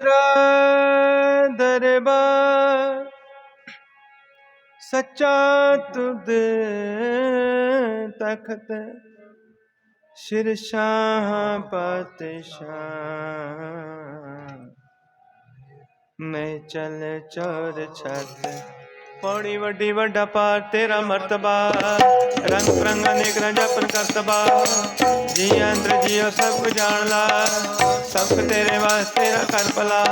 ਤੇਰਾ ਦਰਬਾਰ ਸੱਚਾ ਤੁਧ ਤਖਤ ਸ਼ਿਰ ਸ਼ਾਹ ਪਾਤਸ਼ਾਹ। ਮੈਂ ਚਲ ਚੋਰ ਛਤ ਪੌੜੀ ਵੱਡੀ ਵੱਡਾ ਪਾਰ, ਤੇਰਾ ਮਰਤਬਾ। ਰੰਗ ਪ੍ਰੰਗ ਅਨੇਕ ਰਾਂ ਜਪਨ ਕਰਤਬਾ ਜੀ ਅੰਦਰ ਜੀਓ ਸਭ ਕੁ ਜਾਣ ਲਾ। ਸਭ ਤੇਰੇ ਵਾਸਤੇ ਰਾ ਕਰ ਭਲਾ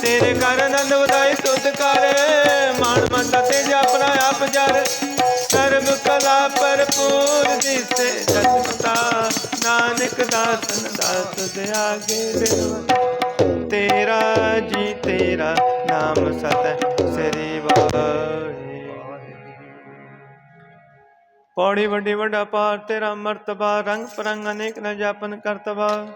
ਤੇਰੇ ਕਰ ਆਨੰਦ ਵਧਾਈ ਤੁਧ ਕਰ। ਮਾਣ ਮਤਾ ਤੇ ਜਪਨਾ ਆਪ ਜਰ। ਸਰਬ ਕਲਾ, ਭਰਪੂਰ ਦਿਸੇ ਜਗਤਾ ਨਾਨਕ ਦਾਸਨ ਦਾਸ ਦੇ ਆਗੇ ਬਿਨਵ ਤੇਰਾ ਜੀ, ਤੇਰਾ ਨਾਮ ਸਤ ਸ੍ਰੀ ਵਾਹਿ ਪੌੜੀ ਵੱਡੀ ਵੱਡਾ ਪਾਰ, ਤੇਰਾ ਮਰਤਬਾ ਰੰਗ ਪਰੰਗ ਅਨੇਕ ਨ ਜਾਪਨ ਕਰਤਬਾ।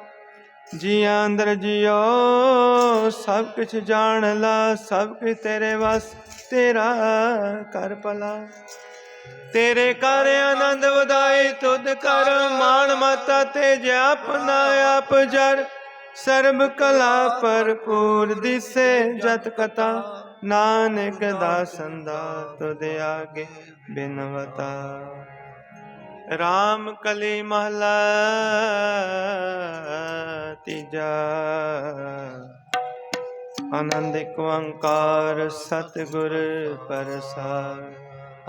ਜੀਆਂ ਅੰਦਰ ਜਿਉ ਸਭ ਕੁਛ ਜਾਣ ਲਾ, ਸਭ ਕੁਛ ਤੇਰੇ ਵਸ, ਤੇਰਾ ਕਰ ਭਲਾ। ਤੇਰੇ ਕਰ ਆਨੰਦ ਵਧਾਈ ਤੁਧ ਕਰ ਮਾਣ ਮਾਤਾ ਤੇ ਆਪਣਾ ਆਪ ਜਰ। ਸਰਬ ਕਲਾ ਭਰਪੂਰ ਦਿਸੇ ਜਤ ਕਥਾ, ਨਾਨਕ ਦਾਸਨ ਦਾ ਤੁਧ ਆਗੇ ਬਿਨਵਤਾ ਰਾਮ ਕਲੀ ਮਹਲਾ ਤੀਜਾ। ਆਨੰਦ ਇੱਕ ਓੰਕਾਰ, ਸਤਿਗੁਰ ਪ੍ਰਸਾਦ।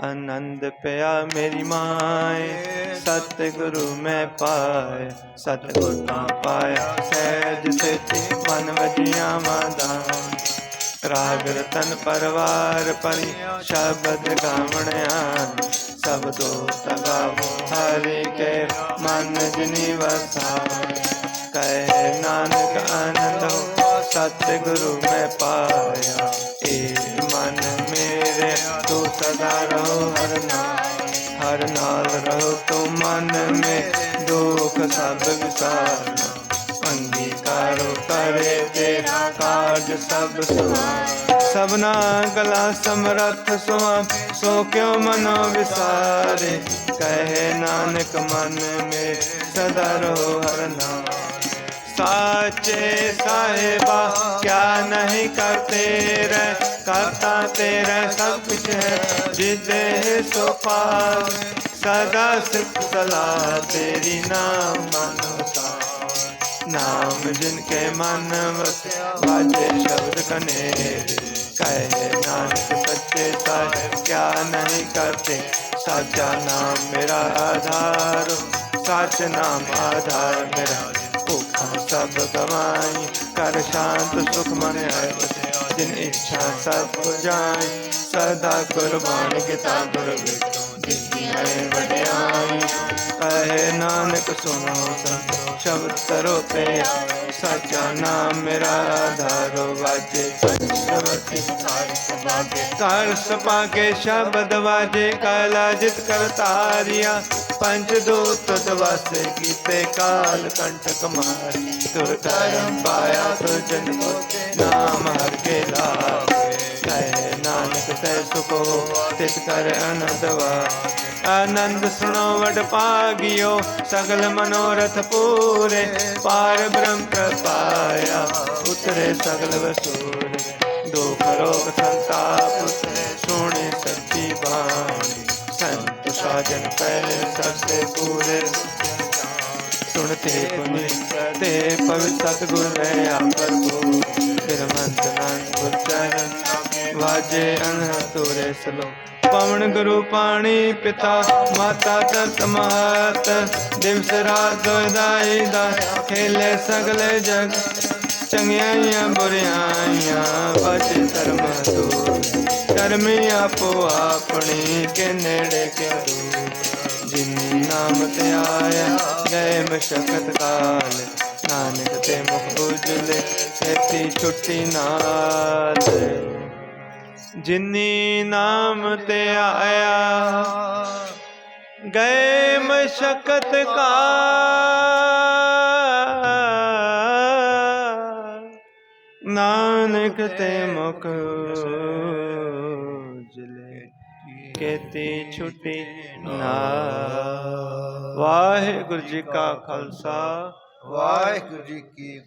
ਆਨੰਦ ਪਿਆ ਮੇਰੀ ਮਾਏ, ਸਤਿਗੁਰੂ ਮੈਂ ਪਾਏ। ਸਤਿਗੁਰ ਤਾਂ ਪਾਇਆ, ਸਹਿਜ ਸੇਤੀ ਮਨ ਵਜੀਆਂ ਮਾਦਾਨ ਰਾਗ ਰਤਨ ਪਰਵਾਰ ਪਰੀ ਸ਼ਬਦ ਗਾਵਣਿਆ। ਸਬਦੋ ਤਗਾਵੋ ਹਰਿ ਕੇ ਮਨ ਜਿਨੀ ਵਸਾਏ ਕਹੇ ਨਾਨਕ ਆਨੰਦੋ ਸਤਿਗੁਰੂ ਮੈਂ ਪਾਇਆ ਏ ਮਨ ਮੇਰੇ ਤੂੰ ਸਦਾ ਰਹੋ ਹਰ ਨਾਲ ਹਰ ਨਾਲ ਰਹੋ ਤੂੰ ਮਨ ਮੇ ਦੁਖ ਸਭ ਵਿਸਾਰਨਾ ਅੰਗੀਕਾਰੋ ਕਰੇ ਤੇਰਾ ਕਾਜ ਸਭ ਸੁਆ ਸਭਨਾ ਗਲਾ ਸਮਰੱਥ ਸੁਆ, ਸੋ ਕਿਉ ਮਨੋ ਵਿਸਾਰੇ? ਕਹੇ ਨਾਨਕ ਮਨ ਮੇ ਸਦਾ ਰਹੋ ਹਰ ਨਾਮ। ਸਾਚੇ ਸਾਹਿਬਾ, ਕਿਆ ਨਹੀਂ ਕਰਤੇ ਰਹਿ, ਕਰਤਾ ਤੇਰਾ ਸਭ ਕੁਛ ਹੈ, ਜਿਦੇ ਸੋ ਪਾਸ ਸਦਾ ਸਿਫਤ ਸਲਾ ਤੇਰੀ ਨਾਮ ਮਨੁਤਾ ਨਾਮ ਜਿਨ ਕੇ ਮਨ ਵਸਿਆ, ਵਾਜੇ ਸ਼ਬਦ ਕਨੇਰੇ। ਕਹੇ ਨਾਨਕ ਸੱਚੇ ਸਾਹਿਬ ਕਿਆ ਨਹੀਂ ਕਰਤੇ ਸਾਚਾ ਨਾਮ ਮੇਰਾ ਆਧਾਰ ਸੱਚ ਨਾਮ ਆਧਾਰ ਮੇਰਾ ਭੁੱਖਾ ਸਭ ਗਵਾਈ ਕਰ ਸ਼ਾਂਤ ਸੁਖ ਮਨ ਆਏ ਜਿਨ ਇੱਛਾ ਸਭ ਜਾਈ ਸਦਾ ਕੁਰਬਾਨ ਕੀਤਾ ਗੁਰ ਵਿਟੋ ਜਿਨੀ ਆਏ ਵਡਿਆਈ ਕਹੇ ਨਾਨਕ ਸੁਨੋ ਸੰਤੋ ਸ਼ਬਦ ਤਰੋ ਤੇ ਸੱਚਾ ਕਰ ਸਪਾ ਕੇ ਸ਼ਬਦ ਵਾਜੇ ਕਾਲਾ ਜਿਤ ਕਰ ਕਰਤਾਰਿਆ ਪੰਜ ਦੂਤ ਦਵਾਸੇ ਕੀਤੇ ਕਾਲ ਕੰਠਕ ਮਾਰੀ। ਤੁਰ ਕਰਮ ਪਾਇਆ ਤੁਰ ਕੋ ਨਾਮ ਹਰ ਕੇ ਲਾਗੇ ਕਹੇ ਨਾਨਕ ਤੈ ਸੁਖੋ ਤਿਸ ਕਰ ਆਨੰਦਵਾ ਆਨੰਦ ਸੁਣੋ ਵਡ ਪਾਗਿਓ ਸਗਲ ਮਨੋਰਥ ਪੂਰੇ। ਪਾਰ ਬ੍ਰਹਮ ਪ੍ਰਪਾਇਆ ਉਤਰੇ ਸਗਲ ਵਸੂਰੇ ਦੁਖ ਰੋਗ ਸੰਤਾਪ ਉਤਰੇ ਸੱਚੀ ਬਾਣੀ। ਸੰਤ ਸਾਜਨ ਪਹਿਲੇ ਸਰਸੇ ਪੂਰੇ ਸੁਣਤੇ ਪੁਨੀ ਤੇ ਪਵਿੱਤ ਸਤਿਗੁਰ ਰਹਿਆ ਪ੍ਰਭੂ। ਬਿਰਮੰਤ ਨਾਨਕ ਗੁਰ ਵਾਜੇ ਅਨਹ ਤੁਰੇ ਸਲੋ। ਪਵਨ ਗੁਰੂ ਪਾਣੀ ਪਿਤਾ, ਮਾਤਾ ਤਤ ਮਾਤ ਦਿਵਸ ਰਾਤ ਦਾਈ ਦਾ, ਖੇਲੇ ਸਗਲੇ ਜਗ। ਚੰਗਿਆਈਆਂ ਬੁਰਿਆਈਆਂ ਬਚ ਧਰਮ ਤੂੰ ਕਰਮੀ ਆਪੋ ਆਪਣੀ ਕੇ ਨੇੜੇ ਕੇ ਦੂਰ? ਜਿਨੀ ਨਾਮ ਤੇ ਆਇਆ, ਗਏ ਮਸ਼ਕਤ ਕਾਲ। ਨਾਨਕ ਤੇ ਮੁਖ ਉਜਲੇ ਛੇਤੀ ਛੁੱਟੀ ਨਾਲ। ਜਿਨੀ ਨਾਮ ਤੇ ਆਇਆ, ਗਏ ਮਸ਼ਕਤ ਕਾਲ। ਨਾਨਕ ਤੇ ਮੁਖ ਉਜਲੇ। ਕੇਤੀ ਛੁੱਟੀ ਨਾ। ਵਾਹਿਗੁਰੂ ਜੀ ਕਾ ਖਾਲਸਾ। ਵਾਹਿਗੁਰੂ ਜੀ ਕੀ